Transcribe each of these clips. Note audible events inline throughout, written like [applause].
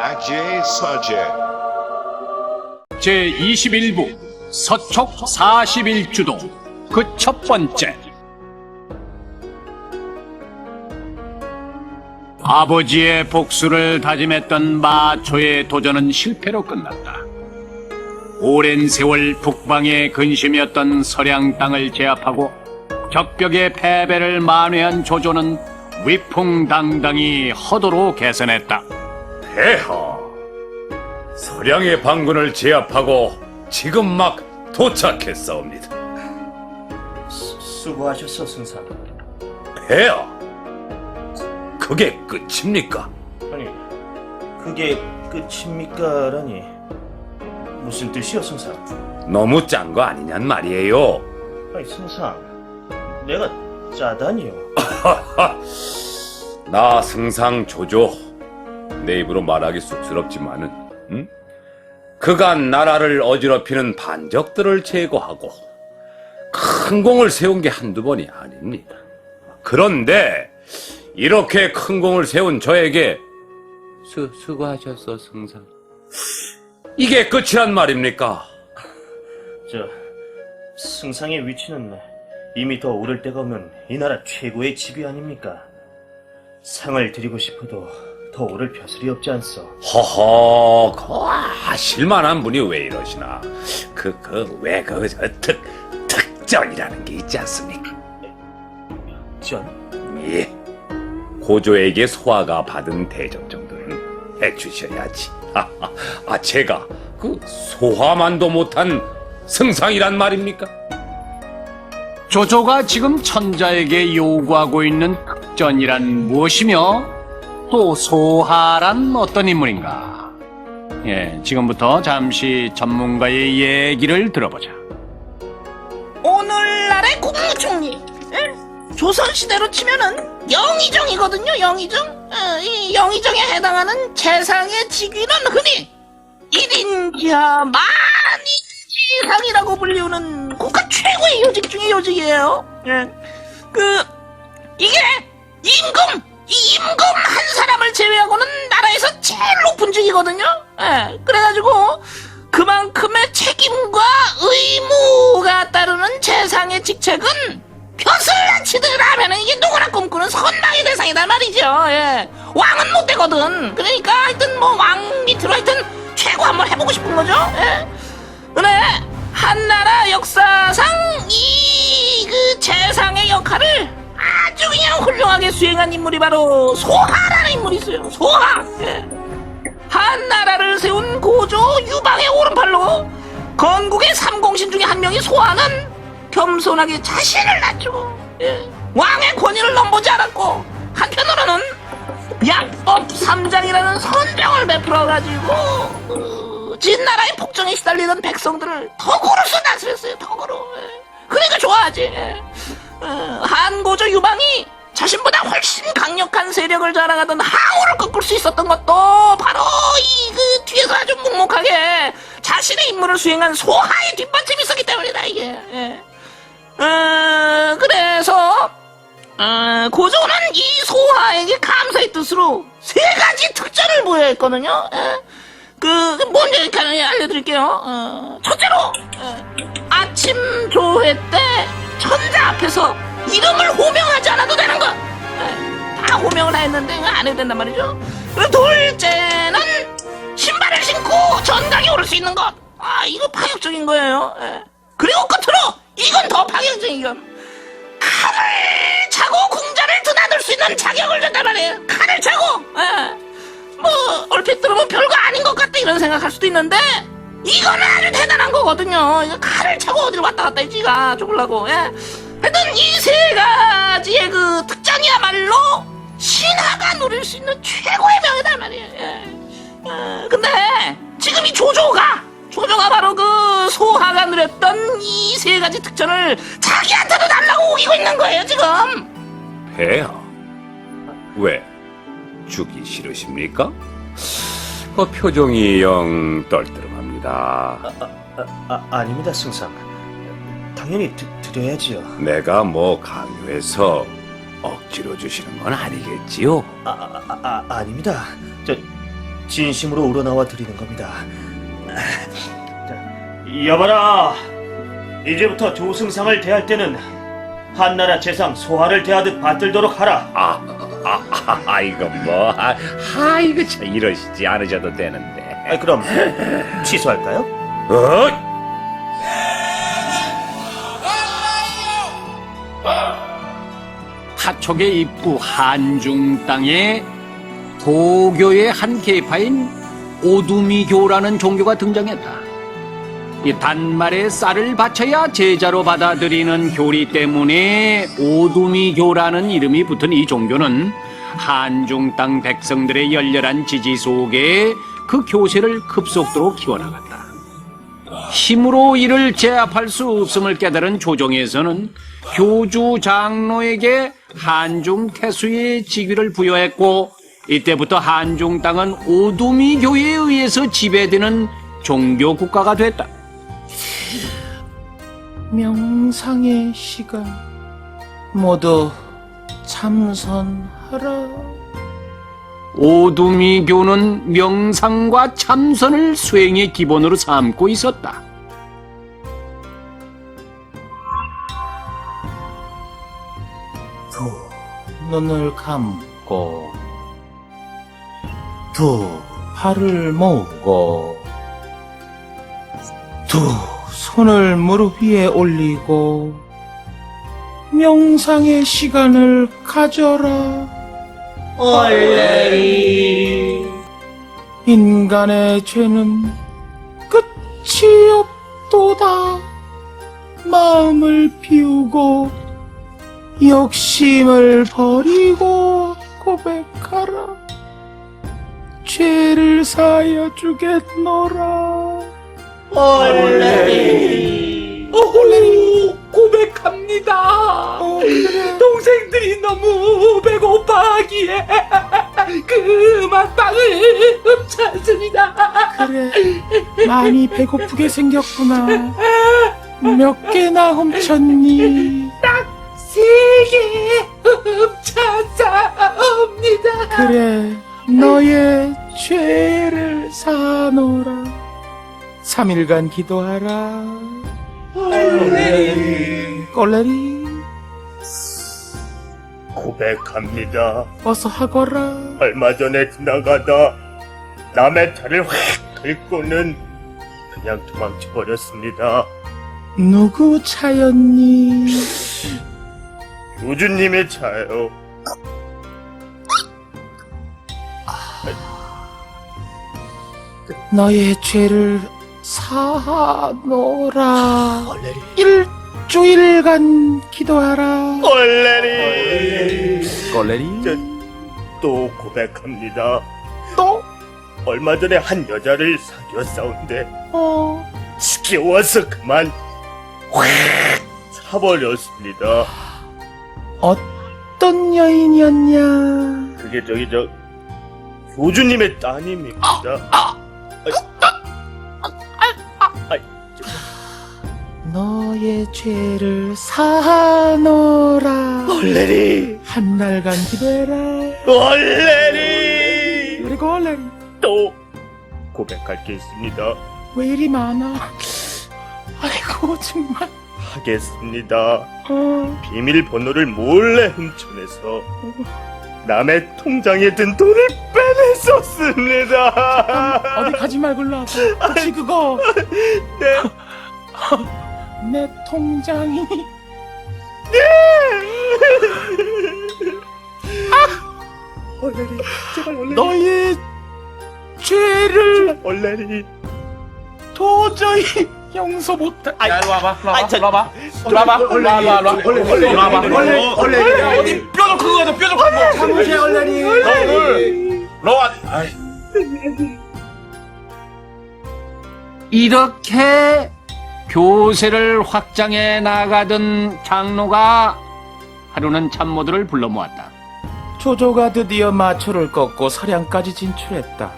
Ajay Sajay. 제21부 서촉 41주도 그 첫 번째 아버지의 복수를 다짐했던 마초의 도전은 실패로 끝났다. 오랜 세월 북방의 근심이었던 서량 땅을 제압하고 적벽의 패배를 만회한 조조는 위풍당당히 허도로 개선했다. 폐하 서량의 방군을 제압하고 지금 막 도착했사옵니다 수고하셨어, 승상. 폐하 그게 끝입니까? 아니, 그게 끝입니까라니. 무슨 뜻이여, 승상? 너무 짠 거 아니냔 말이에요 아니, 승상. 내가 짜다니요. [laughs] 나 승상 조조 내 입으로 말하기 쑥스럽지만은 응? 그간 나라를 어지럽히는 반적들을 제거하고 큰 공을 세운 게 한두 번이 아닙니다. 그런데 이렇게 큰 공을 세운 저에게 수, 수고하셨어 승상 이게 끝이란 말입니까? 저, 승상의 위치는 이미 더 오를 데가 없는 이 나라 최고의 집이 아닙니까? 상을 드리고 싶어도 더 오를 벼슬이 없지 않소. 허허, 그 실만한 분이 왜 이러시나? 그, 그, 왜, 그, 저, 특, 특전이라는 게 있지 않습니까? 전? 예. 고조에게 소아가 받은 대접 정도는 해주셔야지. 아, 제가 그 소화만도 못한 승상이란 말입니까? 조조가 지금 천자에게 요구하고 있는 극전이란 무엇이며 또 소하란 어떤 인물인가? 예, 지금부터 잠시 전문가의 얘기를 들어보자. 오늘날의 국무총리 예? 조선시대로 치면은 영의정이거든요 영의정 어, 이 영의정에 해당하는 재상의 직위는 흔히 1인 기하 만인 지상이라고 불리우는 국가 최고의 요직 중의 요직이에요 예. 그 이게 임금 이 임금 한 사람을 제외하고는 나라에서 제일 높은 직이거든요 예. 그래가지고 그만큼의 책임과 의무가 따르는 재상의 직책은 벼슬나치드라면 이게 누구나 꿈꾸는 선망의 대상이란 말이죠. 예. 왕은 못 되거든. 그러니까 하여튼 뭐 왕 밑으로 하여튼 최고 한번 해보고 싶은 거죠. 예. 근데 한나라 역사상 이 그 재상의 역할을 아주 그냥 훌륭하게 수행한 인물이 바로 소하라는 인물이 있어요. 소하. 예. 한 나라를 세운 고조 유방의 오른팔로 건국의 삼공신 중에 한 명이 소하는 겸손하게 자신을 낮추고 예, 왕의 권위를 넘보지 않았고 한편으로는 약법 삼장이라는 선정을 베풀어 가지고 어, 진나라의 폭정에 시달리던 백성들을 덕으로 쓰다스렸어요 덕으로 예. 그러니까 좋아하지 예. 어, 한고조 유방이 자신보다 훨씬 강력한 세력을 자랑하던 항우를 꺾을 수 있었던 것도 바로 이 그 뒤에서 아주 묵묵하게 자신의 임무를 수행한 소하의 뒷받침이 있었기 때문이다 이게. 예. 어, 그래서 어, 고조는 이 소하에게 감사의 뜻으로 세 가지 특전을 부여했거든요. 예. 그 먼저 이렇게 하나 알려드릴게요. 어, 첫째로 예, 아침 조회 때 천자 앞에서 이름을 호명하지 않아도 되는 것. 예, 다 호명을 했는데 안 해도 된단 말이죠. 그리고 둘째는 신발을 신고 전당에 오를 수 있는 것. 아 이거 파격적인 거예요. 예. 그리고 끝으로 이건 더 파격적인 건 칼을 차고 궁자를 드나들 수 있는 자격을 줬단 말이에요. 칼을 차고. 예. 뭐 얼핏 들으면 별거 아닌 것 같다 이런 생각할 수도 있는데 이거는 아주 대단한 거거든요. 칼을 차고 어디를 왔다 갔다 했지가 죽으려고. 예. 하여튼 이 세 가지의 그 특전이야말로 신하가 누릴 수 있는 최고의 명예다 말이에요. 예. 어, 근데 지금 이 조조가 조조가 바로 그 소하가 누렸던 이 세 가지 특전을 자기한테도 달라고 우기고 있는 거예요 지금. 폐하 왜 죽이 싫으십니까? 그 표정이 영 떨떠름합니다 아, 아, 아닙니다, 승상. 당연히 드, 드려야지요. 내가 뭐 강요해서 억지로 주시는 건 아니겠지요? 아, 아, 아, 아, 아닙니다. 저, 진심으로 우러나와 드리는 겁니다. 자, 여봐라! 이제부터 조승상을 대할 때는 한나라 재상 소하를 대하듯 받들도록 하라. 아, 아, 아, 아 이거 뭐, 아, 아 이거 참 이러시지 않으셔도 되는데. 아, 그럼 취소할까요? 어? 타촉의 입구 한중 땅에 도교의 한 계파인 오두미교라는 종교가 등장했다. 이 단말에 쌀을 바쳐야 제자로 받아들이는 교리 때문에 오두미교라는 이름이 붙은 이 종교는 한중 땅 백성들의 열렬한 지지 속에 그 교세를 급속도로 키워나갔다. 힘으로 이를 제압할 수 없음을 깨달은 조정에서는 교주 장로에게 한중 태수의 직위를 부여했고 이때부터 한중 땅은 오두미 교에 의해서 지배되는 종교 국가가 됐다. 명상의 시간 모두 참선하라. 오두미 교는 명상과 참선을 수행의 기본으로 삼고 있었다. 두 눈을 감고 두 팔을 모으고 두 손을 무릎 위에 올리고 명상의 시간을 가져라. 얼레리 인간의 죄는 끝이 없도다. 마음을 비우고 욕심을 버리고 고백하라. 죄를 사여 주겠노라. 얼레리. 어, 얼레리. 고백합니다. 동생들이 너무 배고파하기에 그만 빵을 훔쳤습니다. 그래, 많이 배고프게 생겼구나. 몇 개나 훔쳤니? 세계 훔쳤사옵니다. 그래, 너의 죄를 사노라. 3일간 기도하라. 꼴레리. 꼴레리. 고백합니다. 어서 하거라. 얼마 전에 지나가다 남의 차를 확 긁고는 그냥 도망쳐 버렸습니다. 누구 차였니? 교주님의 차요. 너의 죄를 사노라. 일주일간 기도하라. 얼레리. 꼴레리. 저, 또 고백합니다. 또? 얼마 전에 한 여자를 사귀었사온데 어. 지겨워서 그만 확 사버렸습니다. 어떤 여인이었냐? 그게 저기 저 교주님의 따님입니다. 너의 죄를 사노라. 얼레리. 한날간 기도해라. 얼레리. 그리고 꼴레리. 또 고백할 게 있습니다. 왜 이리 많아? 아이고 정말. 하겠습니다. 어. 비밀번호를 몰래 훔쳐내서 남의 통장에 든 돈을 빼냈었습니다. 어디 가지 말고 일로 와봐. 혹시 그거 네. [laughs] 내 통장이 얼레리, [laughs] 제발 얼레리, 너의 죄를 얼레리. 도저히 용서 못할. 아, 야, 일로 와봐, 일로 와봐, 일로 와봐, 일로 와봐, 일로 와봐, 일로 와봐, 얼레리, 얼레리, 어디 뾰족한 거죠, 뾰족한 거. 사무실 얼레리. 너를, 너 와, 아이, 이렇게 교세를 확장해 나가던 장로가 하루는 참모들을 불러 모았다. 조조가 드디어 마초를 꺾고 서량까지 진출했다.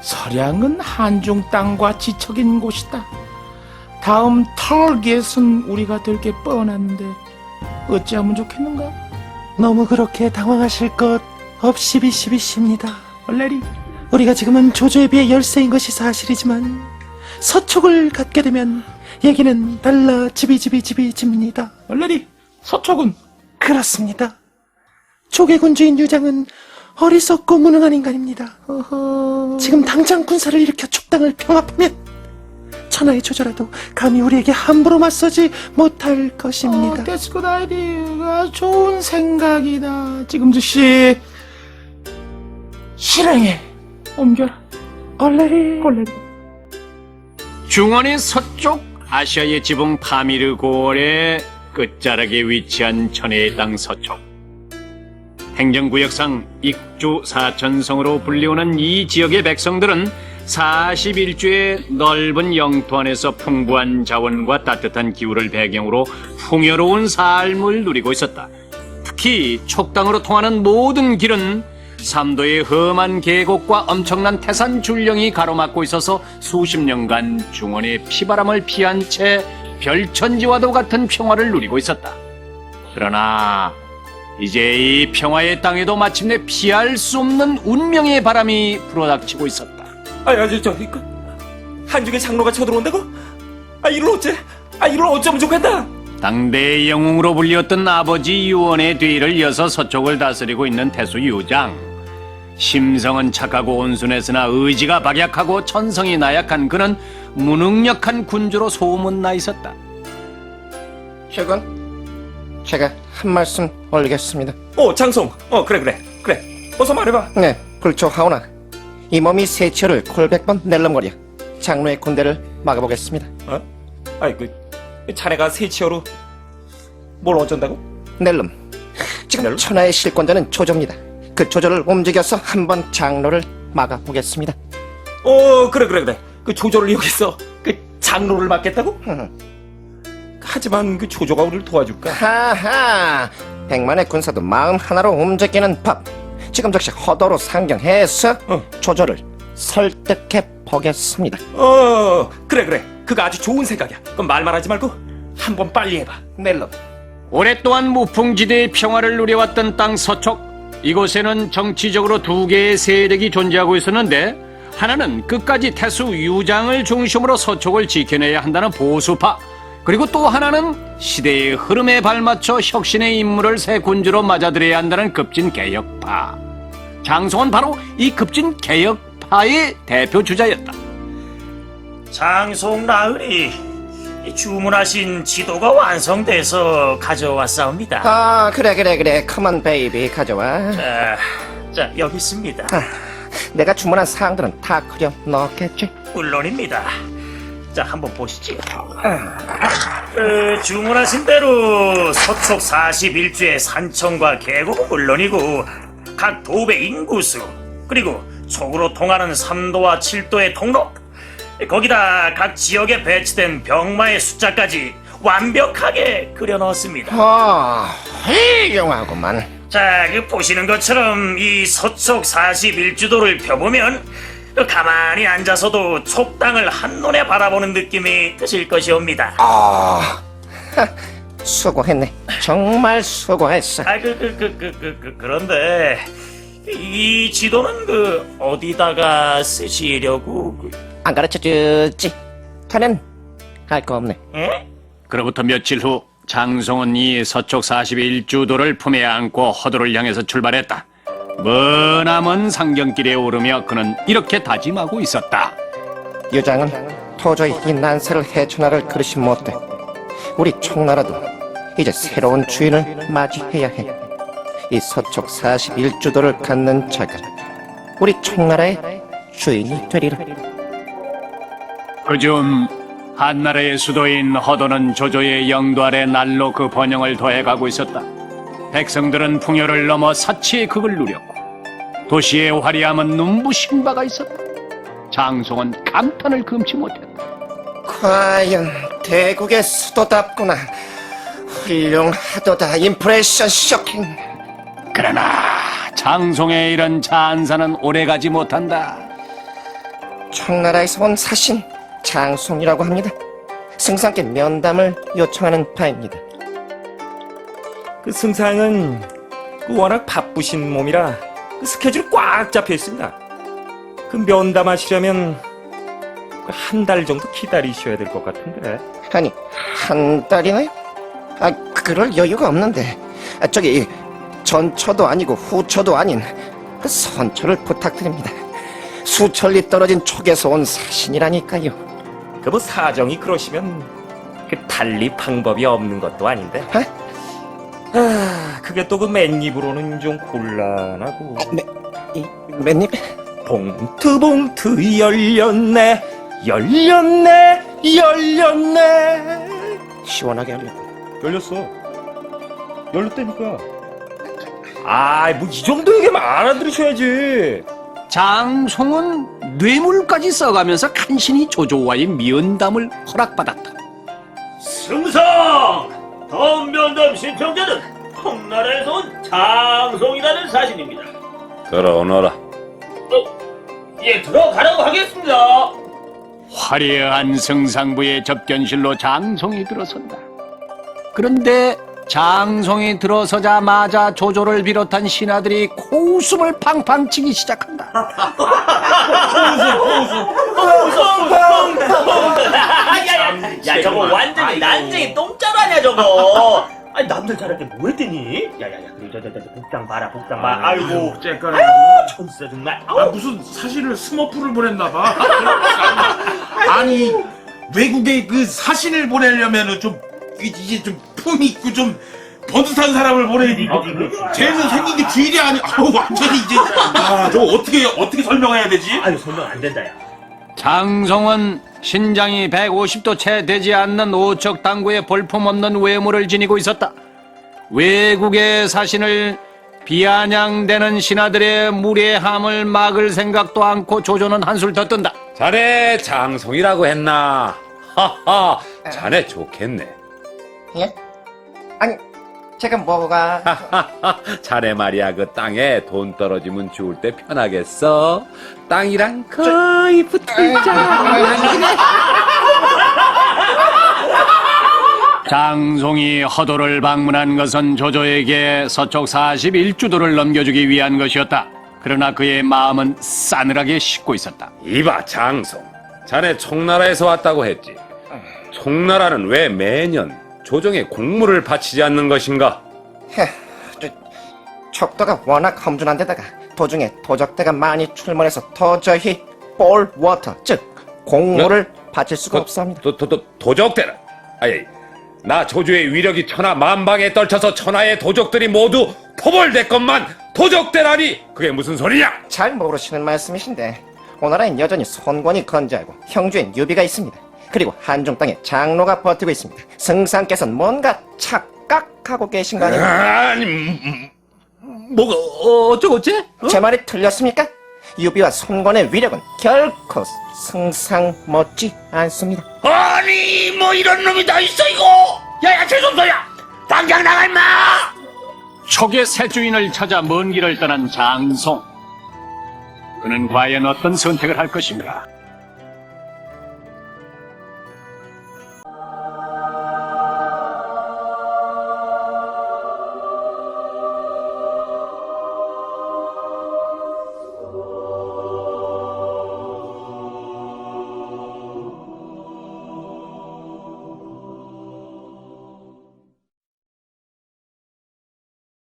서량은 한중 땅과 지척인 곳이다. 다음 털겟은 우리가 될 게 뻔한데 어찌하면 좋겠는가? 너무 그렇게 당황하실 것 없시비시비십니다. 얼레리 우리가 지금은 조조에 비해 열세인 것이 사실이지만 서촉을 갖게 되면 얘기는 달라 지비지비지비집니다. 얼레리 서촉은 그렇습니다. 조개군주인 유장은 어리석고 무능한 인간입니다. 지금 당장 군사를 일으켜 촉당을 평합하면 천하의 조조라도 감히 우리에게 함부로 맞서지 못할 것입니다. 데스 굿 아이디가 좋은 생각이다 지금 즉시 실행에 옮겨라 얼레리 중원의 서쪽 아시아의 지붕 파미르 고을의 끝자락에 위치한 천혜의 땅 서쪽. 행정구역상 익주 사천성으로 불리우는 이 지역의 백성들은 41주의 넓은 영토 안에서 풍부한 자원과 따뜻한 기후를 배경으로 풍요로운 삶을 누리고 있었다. 특히 촉당으로 통하는 모든 길은 삼도의 험한 계곡과 엄청난 태산 줄령이 가로막고 있어서 수십 년간 중원의 피바람을 피한 채 별천지와도 같은 평화를 누리고 있었다. 그러나 이제 이 평화의 땅에도 마침내 피할 수 없는 운명의 바람이 불어닥치고 있었다. 아, 야, 저, 저, 그, 한중의 장로가 쳐들어온다고? 아, 이걸 어째? 아, 이걸 어쩌면 좋겠다! 당대의 영웅으로 불렸던 아버지 유원의 뒤를 이어서 서쪽을 다스리고 있는 태수 유장. 심성은 착하고 온순했으나 의지가 박약하고 천성이 나약한 그는 무능력한 군주로 소문나 있었다. 최근 제가 한 말씀 올리겠습니다. 어, 장송. 어, 그래, 그래. 그래. 어서 말해봐. 네, 불초하오나 이 몸이 세치어를 골백번 낼름거려 장로의 군대를 막아보겠습니다. 어? 아이, 그, 자네가 세치어로 뭘 어쩐다고? 낼름. 지금 낼름? 천하의 실권자는 조조입니다. 그 조조를 움직여서 한번 장로를 막아보겠습니다. 어, 그래, 그래, 그래. 그 조조를 이용해서 그 장로를 맡겠다고? 하지만 그 조조가 우리를 도와줄까? 하하, 백만의 군사도 마음 하나로 움직이는 법. 지금 즉시 허도로 상경해서 어. 조조를 설득해 보겠습니다. 어, 그래, 그래. 그거 아주 좋은 생각이야. 그럼 말만 하지 말고 한번 빨리 해봐. 넬름. 오랫동안 무풍지대의 평화를 누려왔던 땅 서촉. 이곳에는 정치적으로 두 개의 세력이 존재하고 있었는데 하나는 끝까지 태수 유장을 중심으로 서촉을 지켜내야 한다는 보수파. 그리고 또 하나는 시대의 흐름에 발맞춰 혁신의 임무를 새 군주로 맞아들여야 한다는 급진 개혁파. 장성은 바로 이 급진 개혁파의 대표 주자였다. 장송 나으리 주문하신 지도가 완성돼서 가져왔사옵니다. 아, 그래, 그래, 그래. 컴온, 베이비. 가져와. 자, 자 여기 있습니다. 내가 주문한 사항들은 다 그려 넣었겠지? 물론입니다. 자, 한번 보시죠. 그, 주문하신 대로 서촉 41주의 산청과 계곡은 물론이고 각 도배 인구수 그리고 촉으로 통하는 3도와 7도의 통로 거기다 각 지역에 배치된 병마의 숫자까지 완벽하게 그려 넣었습니다. 아, 훌륭하구만. 자, 그 보시는 것처럼 이 서촉 41주도를 펴보면 그 가만히 앉아서도 촉당을 한눈에 바라보는 느낌이 드실 것이옵니다. 아, 하, [laughs] 수고했네. 정말 수고했어. 아, 그, 그, 그, 그, 그, 그, 그런데 이 지도는 그 어디다가 쓰시려고 그, 안 가르쳐 주지. 자넨 할거 없네. 에? 그로부터 며칠 후 장송은 이 서촉 41주도를 품에 안고 허도를 향해서 출발했다. 머나먼 상경길에 오르며 그는 이렇게 다짐하고 있었다. 유장은 도저히 이 난세를 헤쳐나갈 그릇이 못돼. 우리 총나라도 이제 새로운 주인을 맞이해야 해. 이 서촉 41주도를 갖는 자가 우리 총나라의 주인이 되리라. 그중 한나라의 수도인 허도는 조조의 영도 아래 날로 그 번영을 더해가고 있었다. 백성들은 풍요를 넘어 사치의 극을 누렸고 도시의 화려함은 눈부신 바가 있었다. 장송은 감탄을 금치 못했다. 과연 대국의 수도답구나. 훌륭하도다. 임프레션 쇼킹. 그러나 장송의 이런 찬사는 오래가지 못한다. 청나라에서 온 사신 장송이라고 합니다. 승상께 면담을 요청하는 바입니다. 그 승상은 그 워낙 바쁘신 몸이라 그 스케줄이 꽉 잡혀 있습니다. 그 면담하시려면 한 달 정도 기다리셔야 될 것 같은데. 아니 한 달이나요? 아 그럴 여유가 없는데 아, 저기 전처도 아니고 후처도 아닌 그 선처를 부탁드립니다 수천리 떨어진 촉에서 온 사신이라니까요 그 뭐 사정이 그러시면 그 달리 방법이 없는 것도 아닌데. 아, 그게 또 그 맨입으로는 좀 곤란하고. 이 맨입 봉투 봉투 열렸네, 열렸네, 열렸네. 시원하게 하려고 열렸어. 열렸다니까. 아, 뭐 이 정도 얘기만 알아들으셔야지. 장송은 뇌물까지 써가면서 간신히 조조와의 미연담을 허락받았다. 승성! 다음 면담 신청자는 청나라에서 온 장송이라는 사실입니다. 들어오너라. 예, 들어가라고 하겠습니다. 화려한 승상부의 접견실로 장송이 들어선다. 그런데 장송이 들어서자마자 조조를 비롯한 신하들이 코웃음을 팡팡 치기 시작한다. [laughs] 야 저거 완전히 난쟁이 똥자루 아니야 저거. 아니 남들 잘할 때 뭐 했더니? 야야야, 그리고 저저저 복장 봐라, 복장 봐. 아이고, 째까라. 천사 정말. 아 무슨 사실을 스머프를 보냈나봐. [laughs] 아니 외국에 그 사신을 보내려면은 좀 이제 좀 품이 있고 좀 번듯한 사람을 보내야지. 쟤는 생긴 게 주일이 아니. 아우 완전히 이제 아저 어떻게 어떻게 설명해야 되지? 아유 설명 안 된다 야. 장송은 신장이 150도 채 되지 않는 오척 당구의 볼품없는 외모를 지니고 있었다. 외국의 사신을 비아냥대는 신하들의 무례함을 막을 생각도 않고 조조는 한술 더 뜬다. 자네 장송이라고 했나? 하하, 자네 좋겠네. 예? 아니 제가 뭐가 [laughs] 자네 말이야 그 땅에 돈 떨어지면 죽을 때 편하겠어. 땅이랑 거의 붙어있잖아. [laughs] 장송이 허도를 방문한 것은 조조에게 서촉 41주도를 넘겨주기 위한 것이었다. 그러나 그의 마음은 싸늘하게 식고 있었다. 이봐 장송, 자네 총나라에서 왔다고 했지. 총나라는 왜 매년 조정에 공물을 바치지 않는 것인가? 척도가 워낙 험준한 데다가 도중에 도적대가 많이 출몰해서 도저히 볼 워터 즉 공물을 바칠 수가 없습니다 도, 도, 도, 도적대라. 아예 나 조조의 위력이 천하 만방에 떨쳐서 천하의 도적들이 모두 포벌됐건만 도적대라니 그게 무슨 소리냐? 잘 모르시는 말씀이신데 오나라엔 여전히 손권이 건재하고 형주엔 유비가 있습니다. 그리고 한중 땅에 장로가 버티고 있습니다. 승상께서는 뭔가 착각하고 계신 거 아닙니까? 아니 음, 뭐가 어쩌고째? 제 말이 틀렸습니까? 유비와 손권의 위력은 결코 승상 못지 않습니다. 아니 뭐 이런 놈이 다 있어 이거 야야 죄송소야 당장 나가 임마 촉의 새 주인을 찾아 먼 길을 떠난 장송. 그는 과연 어떤 선택을 할 것인가?